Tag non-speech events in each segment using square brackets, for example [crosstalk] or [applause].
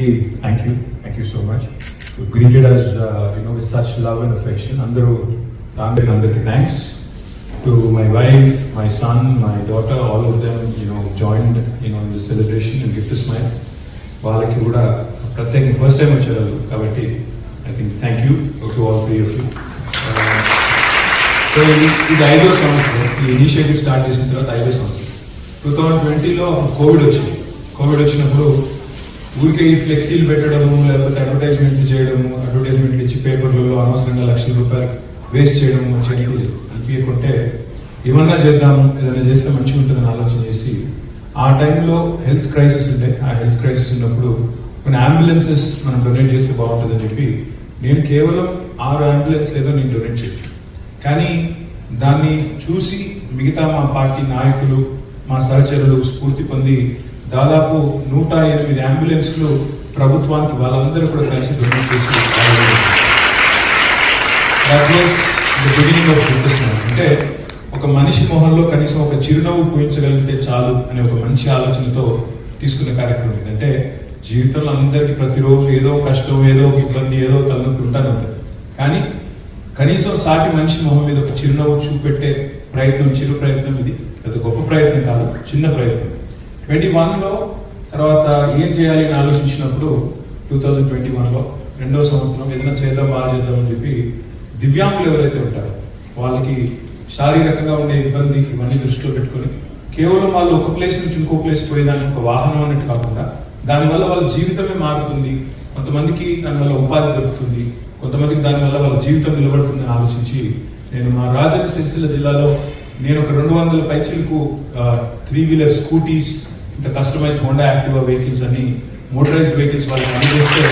అందరికీ thank you thank you so much greeted us you know with such love and affection అందరూ రాంగ్ అందరికీ thanks to my wife my son my daughter all of them you know joined you know in the celebration and gift smile వాళ్ళకి కూడా ప్రత్యేకంగా first time వచ్చారు వాళ్ళు. కాబట్టి I think thank you to all three of you so ఇది ఇది ఐదో సంవత్సరం ఈ ఇనిషియేటివ్ స్టార్ట్ చేసిన తర్వాత ఐదో సంవత్సరం టూ థౌజండ్ ట్వంటీలో కోవిడ్ వచ్చింది కోవిడ్ వచ్చినప్పుడు ఊరికే ఈ ఫ్లెక్సీలు పెట్టడము లేకపోతే అడ్వర్టైజ్మెంట్లు చేయడము అడ్వర్టైజ్మెంట్లు ఇచ్చి పేపర్లలో అనవసరంగా లక్షల రూపాయలు వేస్ట్ చేయడము చేయడం అనిపించకుంటే ఏమన్నా చేద్దాము ఏదైనా చేస్తే మంచిగా ఉంటుందని ఆలోచన చేసి ఆ టైంలో హెల్త్ క్రైసిస్ ఉండే ఆ హెల్త్ క్రైసిస్ ఉన్నప్పుడు కొన్ని అంబులెన్సెస్ మనం డొనేట్ చేస్తే బాగుంటుందని చెప్పి నేను కేవలం ఆరు అంబులెన్స్ ఏదో నేను డొనేట్ చేశాను. కానీ దాన్ని చూసి మిగతా మా పార్టీ నాయకులు మా సహచరులు స్ఫూర్తి పొంది దాదాపు నూట ఎనిమిది అంబులెన్స్లు ప్రభుత్వానికి వాళ్ళందరూ కూడా కలిసి డొనేట్ చేసి బిగినింగ్ ఆఫ్ చూపిస్తున్నాను అంటే ఒక మనిషి మొహంలో కనీసం ఒక చిరునవ్వు పూయించగలిగితే చాలు అనే ఒక మంచి ఆలోచనతో తీసుకున్న కార్యక్రమం ఇది. అంటే జీవితంలో అందరికీ ప్రతిరోజు ఏదో కష్టం ఏదో ఇబ్బంది ఏదో తలనొప్పి ఉంటానే కానీ కనీసం సాటి మనిషి మొహం మీద ఒక చిరునవ్వు చూపెట్టే ప్రయత్నం చిరు ప్రయత్నం ఇది. పెద్ద గొప్ప ప్రయత్నం కాదు చిన్న ప్రయత్నం. ట్వంటీ వన్లో తర్వాత ఏం చేయాలి అని ఆలోచించినప్పుడు టూ థౌజండ్ ట్వంటీ వన్లో రెండో సంవత్సరం ఏదైనా చేద్దాం బాగా చేద్దాం అని చెప్పి దివ్యాంగులు ఎవరైతే ఉంటారో వాళ్ళకి శారీరకంగా ఉండే ఇబ్బంది ఇవన్నీ దృష్టిలో పెట్టుకొని కేవలం వాళ్ళు ఒక ప్లేస్ నుంచి ఇంకో ప్లేస్ పోయేదానికి ఒక వాహనం అన్నట్టు కాకుండా దానివల్ల వాళ్ళ జీవితమే మారుతుంది. కొంతమందికి దానివల్ల ఉపాధి దొరుకుతుంది. కొంతమందికి దానివల్ల వాళ్ళ జీవితం నిలబడుతుందని ఆలోచించి నేను మా రాజన్న సిరిసిల్ల జిల్లాలో నేను ఒక రెండు వందల పైచీలకు త్రీ వీలర్ స్కూటీస్ ఇంకా కస్టమైజ్డ్ హోండా యాక్టివా వెహికల్స్ అని మోటరైజ్డ్ వెహికల్స్ వాళ్ళకి అందజేస్తే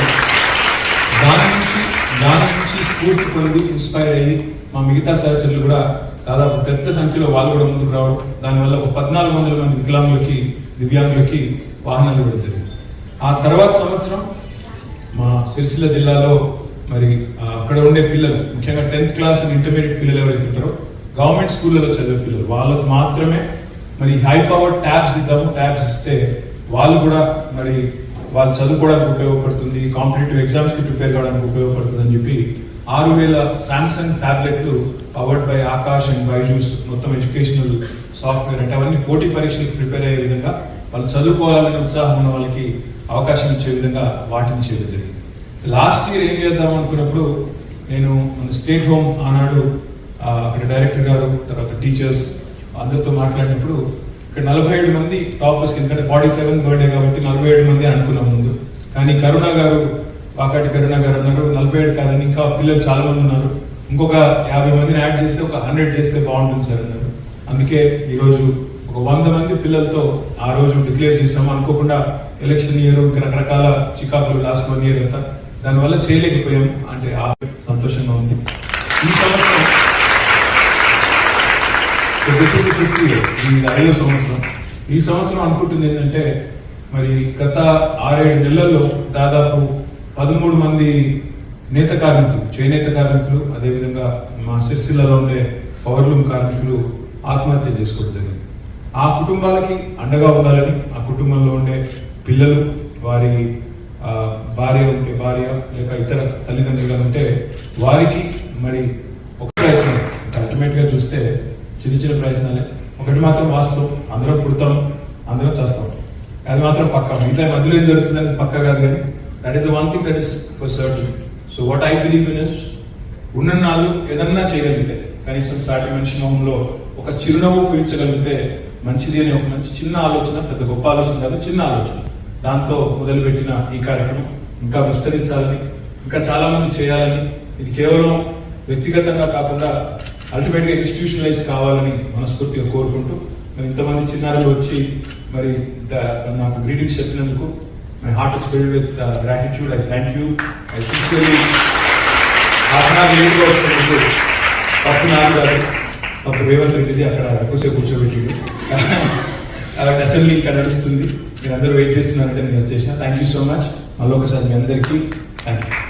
దాని నుంచి దాని నుంచి స్ఫూర్తి పొంది ఇన్స్పైర్ అయ్యి మా మిగతా సహచరులు కూడా దాదాపు పెద్ద సంఖ్యలో వాళ్ళు కూడా ముందుకు రావడం దానివల్ల ఒక పద్నాలుగు వందల మంది వికలాంగులకి దివ్యాంగులకి వాహనాలు ఇవ్వడం జరిగింది. ఆ తర్వాత సంవత్సరం మా సిరిసిల్ల జిల్లాలో మరి అక్కడ ఉండే పిల్లలు ముఖ్యంగా టెన్త్ క్లాస్ ఇంటర్మీడియట్ పిల్లలు ఎవరైతే ఉంటారో గవర్నమెంట్ స్కూళ్ళలో చదివే పిల్లలు వాళ్ళకు మాత్రమే మరి హై పవర్ ట్యాబ్స్ ఇద్దాము ట్యాబ్స్ ఇస్తే వాళ్ళు కూడా మరి వాళ్ళు చదువుకోవడానికి ఉపయోగపడుతుంది కాంపిటేటివ్ ఎగ్జామ్స్కి ప్రిపేర్ కావడానికి ఉపయోగపడుతుంది అని చెప్పి ఆరు వేల శాంసంగ్ టాబ్లెట్లు powered by Aakash and Byju's మొత్తం ఎడ్యుకేషనల్ సాఫ్ట్వేర్ అంటే అవన్నీ పోటీ పరీక్షలకు ప్రిపేర్ అయ్యే విధంగా వాళ్ళు చదువుకోవాలనే ఉత్సాహం ఉన్న వాళ్ళకి అవకాశం ఇచ్చే విధంగా వాటిని చేయడం జరిగింది. లాస్ట్ ఇయర్ ఏం చేద్దాం అనుకున్నప్పుడు నేను మన స్టేట్ హోమ్ ఆనాడు అక్కడ డైరెక్టర్ గారు తర్వాత టీచర్స్ అందరితో మాట్లాడినప్పుడు ఇక్కడ నలభై ఏడు మంది టాపర్స్ ఎందుకంటే ఫార్టీ సెవెన్ బర్త్డే కాబట్టి నలభై ఏడు మంది అనుకున్నాం ముందు. కానీ కరుణ గారు వాకాటి కరుణ గారు అన్నారు నలభై ఏడు కాదని ఇంకా పిల్లలు చాలా మంది ఉన్నారు. ఇంకొక యాభై మందిని యాడ్ చేస్తే ఒక హండ్రెడ్ చేస్తే బాగుంటుంది సార్ అన్నారు. అందుకే ఈరోజు ఒక వంద మంది పిల్లలతో ఆ రోజు డిక్లేర్ చేసాము అనుకోకుండా ఎలక్షన్ ఇయర్ ఇంకా రకరకాల చికాకులు లాస్ట్ వన్ ఇయర్ అంతా. దానివల్ల చేయలేకపోయాం. అంటే ఆ సంతోషంగా ఉంది. ఈ సంవత్సరం so this is fifth year ఐదో సంవత్సరం. ఈ సంవత్సరం అనుకుంటుంది ఏంటంటే మరి గత ఆరేడు నెలల్లో దాదాపు పదమూడు మంది నేత కార్మికులు చేనేత కార్మికులు అదేవిధంగా మా సిరిసిల్లలో ఉండే పవర్లూమ్ కార్మికులు ఆత్మహత్య చేసుకోవడం జరిగింది. ఆ కుటుంబాలకి అండగా ఉండాలని ఆ కుటుంబంలో ఉండే పిల్లలు వారి భార్య ఉంటే భార్య లేక ఇతర తల్లిదండ్రులు ఉంటే వారికి మరి ఒక ప్రయత్నం. అల్టిమేట్గా చూస్తే చిన్న చిన్న ప్రయత్నాలే. ఒకటి మాత్రం వాస్తవం అందరం పుడతాం అందరం చేస్తాం. అది మాత్రం పక్క. మిగతా మధ్యలో ఏం జరుగుతుందని పక్క కాదు కానీ that is one thing that is for certain so what I believe in is ఉన్న నాళ్ళు ఏదన్నా చేయగలిగితే కనీసం సాటి మనిషి మొహంలో ఒక చిరునవ్వు పీల్చగలిగితే మంచిది అని ఒక మంచి చిన్న ఆలోచన పెద్ద గొప్ప ఆలోచన కాదు చిన్న ఆలోచన. దాంతో మొదలుపెట్టిన ఈ కార్యక్రమం ఇంకా విస్తరించాలని ఇంకా చాలామంది చేయాలని ఇది కేవలం వ్యక్తిగతంగా కాకుండా అల్టిమేట్గా ఇన్స్టిట్యూషనలైజ్ కావాలని మనస్ఫూర్తిగా కోరుకుంటూ మరి ఇంతమంది చిన్నారులు వచ్చి మరి నాకు గ్రీటింగ్స్ చెప్పినందుకు my heart is filled with gratitude I thank you I sincerely half Pappu గారు పప్పు రేవంత్ రెడ్డిది అక్కడ ఎక్కువసేపు కూర్చోబెట్టింది కాబట్టి [laughs] అసెంబ్లీ ఇంకా నడుస్తుంది. మీరు అందరూ వెయిట్ చేస్తున్నారంటే నేను వచ్చేసిన. థ్యాంక్ యూ సో మచ్ మళ్ళీ ఒకసారి మీ అందరికీ థ్యాంక్ యూ